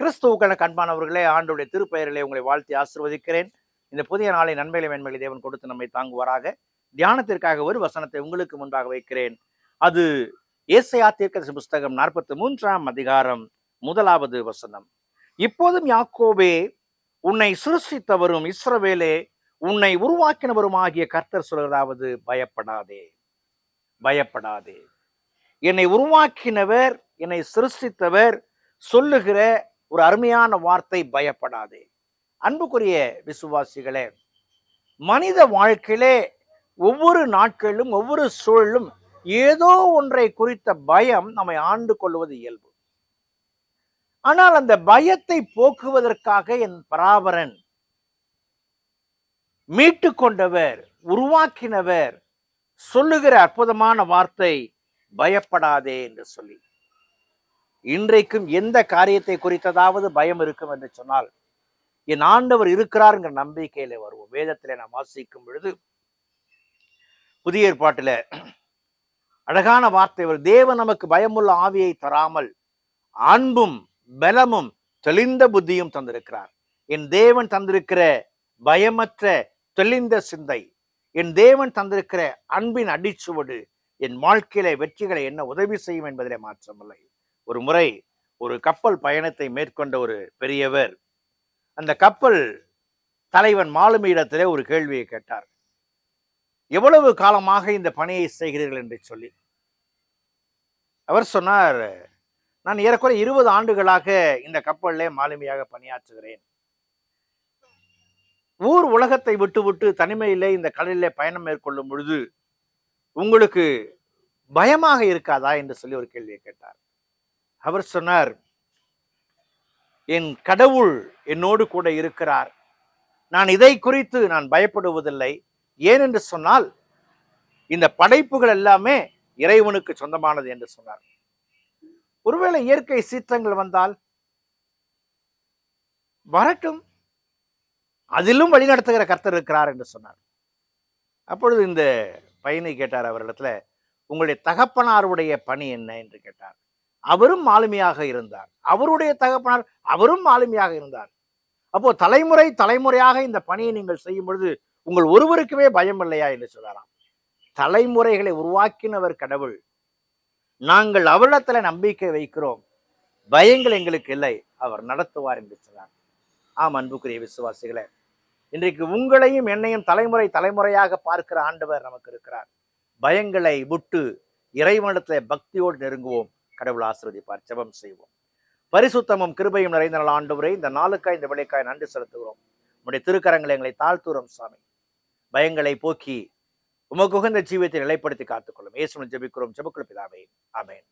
கிறிஸ்துவுக்கான கண்பானவர்களே ஆண்டுடைய திருப்பெயரிலே உங்களை வாழ்த்தி ஆசிர்வதிக்கிறேன். இந்த புதிய நாளை நன்மையிலே மேன்மையில தேவன் கொடுத்து நம்மை தாங்குவாராக. தியானத்திற்காக ஒரு வசனத்தை உங்களுக்கு முன்பாக வைக்கிறேன். அது ஏசையா தீர்க்கதரிசி புஸ்தகம் நாற்பத்தி மூன்றாம் அதிகாரம் முதலாவது வசனம். இப்போதும் யாக்கோபே உன்னை சிருஷ்டித்தவரும் இஸ்ரவேலே உன்னை உருவாக்கினவரும் ஆகிய கர்த்தர் சொல்கிறதாவது பயப்படாதே பயப்படாதே. என்னை உருவாக்கினவர் என்னை சிருஷ்டித்தவர் சொல்லுகிற ஒரு அருமையான வார்த்தை பயப்படாதே. அன்புக்குரிய விசுவாசிகளே மனித வாழ்க்கையிலே ஒவ்வொரு நாட்களிலும் ஒவ்வொரு சூழலும் ஏதோ ஒன்றை குறித்த பயம் நம்மை ஆண்டு கொள்வது இயல்பு. ஆனால் அந்த பயத்தை போக்குவதற்காக என் பராபரன் மீட்டு கொண்டவர் உருவாக்கினவர் சொல்லுகிற அற்புதமான வார்த்தை பயப்படாதே என்று சொல்லி. இன்றைக்கும் எந்த காரியத்தை குறித்ததாவது பயம் இருக்கும் என்று சொன்னால் என் ஆண்டவர் இருக்கிறாருங்கிற நம்பிக்கையில வருவோம். வேதத்திலே நாம் வாசிக்கும் பொழுது புதிய ஏற்பாட்டில அழகான வார்த்தை ஒரு தேவன் நமக்கு பயமுள்ள ஆவியை தராமல் அன்பும் பலமும் தெளிந்த புத்தியும் தந்திருக்கிறார். என் தேவன் தந்திருக்கிற பயமற்ற தெளிந்த சிந்தை என் தேவன் தந்திருக்கிற அன்பின் அடிச்சுவடு என் வாழ்க்கையில வெற்றிகளை என்ன உதவி செய்யும் என்பதிலே மாற்றமில்லை. ஒரு முறை ஒரு கப்பல் பயணத்தை மேற்கொண்ட ஒரு பெரியவர் அந்த கப்பல் தலைவன் மாலுமியிடத்திலே ஒரு கேள்வியை கேட்டார். எவ்வளவு காலமாக இந்த பணியை செய்கிறீர்கள்? என்று சொல்லி. அவர் சொன்னார் நான் ஏறக்குறைய இருபது ஆண்டுகளாக இந்த கப்பலிலே மாலுமியாக பணியாற்றுகிறேன். ஊர் உலகத்தை விட்டு விட்டு தனிமையிலே இந்த கடலிலே பயணம் மேற்கொள்ளும் பொழுது உங்களுக்கு பயமாக இருக்காதா? என்று சொல்லி ஒரு கேள்வியை கேட்டார். அவர் சொன்னார் என் கடவுள் என்னோடு கூட இருக்கிறார். நான் இதை குறித்து நான் பயப்படுவதில்லை. ஏனென்று சொன்னால் இந்த படைப்புகள் எல்லாமே இறைவனுக்கு சொந்தமானது என்று சொன்னார். ஒருவேளை இயற்கை சீற்றங்கள் வந்தால் வரட்டும். அதிலும் வழிநடத்துகிற கர்த்தர் இருக்கிறார் என்று சொன்னார். அப்பொழுது இந்த பையனை கேட்டார் அவரிடத்துல உங்களுடைய தகப்பனாருடைய பணி என்ன? என்று கேட்டார். அவரும் மாலுமியாக இருந்தார். அவருடைய தகப்பனார் அவரும் மாலுமியாக இருந்தார். அப்போ தலைமுறை தலைமுறையாக இந்த பணியை நீங்கள் செய்யும் பொழுது உங்கள் ஒருவருக்குமே பயம் இல்லையா என்று சொல்லலாம் தலைமுறைகளை உருவாக்கினவர் கடவுள். நாங்கள் அவரிடத்துல நம்பிக்கை வைக்கிறோம். பயங்கள் எங்களுக்கு இல்லை. அவர் நடத்துவார் என்று சொன்னார். ஆம் அன்புக்குரிய விசுவாசிகளே இன்றைக்கு உங்களையும் என்னையும் தலைமுறை தலைமுறையாக பார்க்கிற ஆண்டவர் நமக்கு இருக்கிறார். பயங்களை விட்டு இறைவனத்தில் பக்தியோடு நெருங்குவோம். கடவுள் ஆசிர்வதிப்பார் ஜபம் செய்வோம். பரிசுத்தமும் கிருபையும் நிறைந்த நாள் ஆண்டவரே இந்த நாளுக்காய் இந்த விளைக்காய் நன்றி செலுத்துகிறோம். உடைய திருக்கரங்களை எங்களை தாழ்த்துறோம் சாமி. பயங்களை போக்கி உமக்குகந்த ஜீவியத்தை நிலைப்படுத்தி காத்துக்கொள்ளும். ஏசுமன் ஜபிக்கிறோம். ஜபக்குழு பிதாவே ஆமேன்.